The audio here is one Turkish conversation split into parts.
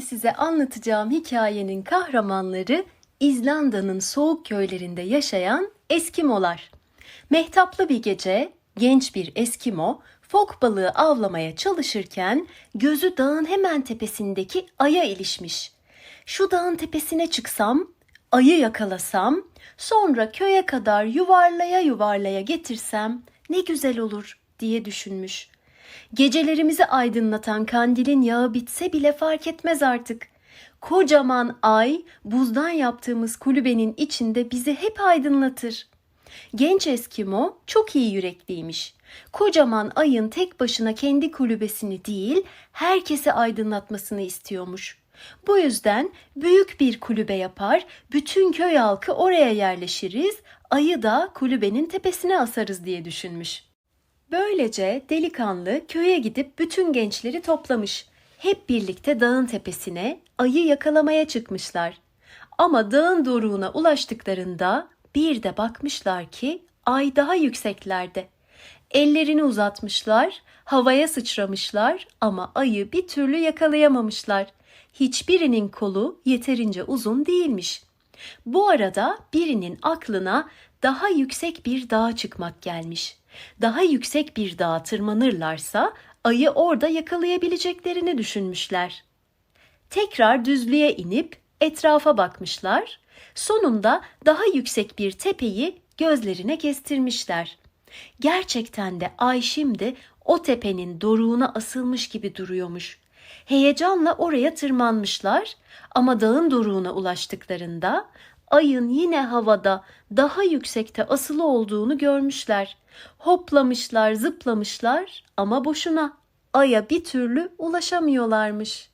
size anlatacağım hikayenin kahramanları İzlanda'nın soğuk köylerinde yaşayan Eskimolar. Mehtaplı bir gece genç bir Eskimo fok balığı avlamaya çalışırken gözü dağın hemen tepesindeki aya ilişmiş. Şu dağın tepesine çıksam, ayı yakalasam, sonra köye kadar yuvarlaya yuvarlaya getirsem ne güzel olur diye düşünmüş. Gecelerimizi aydınlatan kandilin yağı bitse bile fark etmez artık. Kocaman ay buzdan yaptığımız kulübenin içinde bizi hep aydınlatır. Genç Eskimo çok iyi yürekliymiş. Kocaman ayın tek başına kendi kulübesini değil, herkesi aydınlatmasını istiyormuş. Bu yüzden büyük bir kulübe yapar, bütün köy halkı oraya yerleşiriz, ayı da kulübenin tepesine asarız diye düşünmüş. Böylece delikanlı köye gidip bütün gençleri toplamış. Hep birlikte dağın tepesine ayı yakalamaya çıkmışlar. Ama dağın doruğuna ulaştıklarında bir de bakmışlar ki ay daha yükseklerde. Ellerini uzatmışlar, havaya sıçramışlar ama ayı bir türlü yakalayamamışlar. Hiçbirinin kolu yeterince uzun değilmiş. Bu arada birinin aklına daha yüksek bir dağa çıkmak gelmiş. Daha yüksek bir dağa tırmanırlarsa ayı orada yakalayabileceklerini düşünmüşler. Tekrar düzlüğe inip etrafa bakmışlar. Sonunda daha yüksek bir tepeyi gözlerine kestirmişler. Gerçekten de ay şimdi o tepenin doruğuna asılmış gibi duruyormuş. Heyecanla oraya tırmanmışlar ama dağın doruğuna ulaştıklarında ayın yine havada daha yüksekte asılı olduğunu görmüşler. Hoplamışlar, zıplamışlar ama boşuna. Aya bir türlü ulaşamıyorlarmış.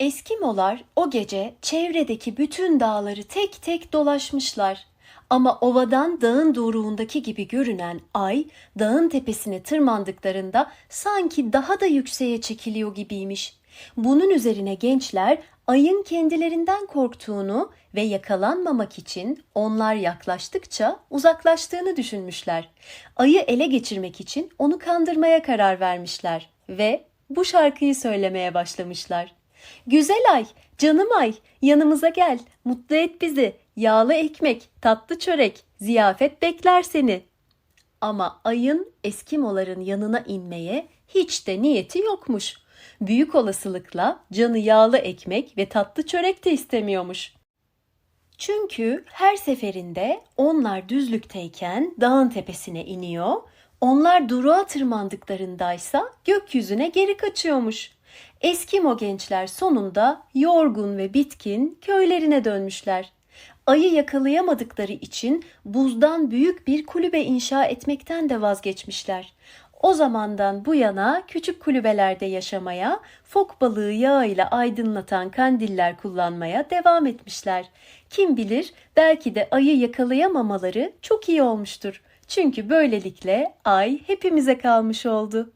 Eskimolar o gece çevredeki bütün dağları tek tek dolaşmışlar. Ama ovadan dağın doruğundaki gibi görünen ay dağın tepesine tırmandıklarında sanki daha da yükseğe çekiliyor gibiymiş. Bunun üzerine gençler ayın kendilerinden korktuğunu ve yakalanmamak için onlar yaklaştıkça uzaklaştığını düşünmüşler. Ayı ele geçirmek için onu kandırmaya karar vermişler ve bu şarkıyı söylemeye başlamışlar. Güzel ay, canım ay, yanımıza gel, mutlu et bizi. Yağlı ekmek, tatlı çörek, ziyafet bekler seni. Ama ayın Eskimoların yanına inmeye hiç de niyeti yokmuş. Büyük olasılıkla canı yağlı ekmek ve tatlı çörek de istemiyormuş. Çünkü her seferinde onlar düzlükteyken dağın tepesine iniyor, onlar duruğa tırmandıklarındaysa gökyüzüne geri kaçıyormuş. Eskimo gençler sonunda yorgun ve bitkin köylerine dönmüşler. Ayı yakalayamadıkları için buzdan büyük bir kulübe inşa etmekten de vazgeçmişler. O zamandan bu yana küçük kulübelerde yaşamaya, fok balığı yağıyla aydınlatan kandiller kullanmaya devam etmişler. Kim bilir belki de ayı yakalayamamaları çok iyi olmuştur. Çünkü böylelikle ay hepimize kalmış oldu.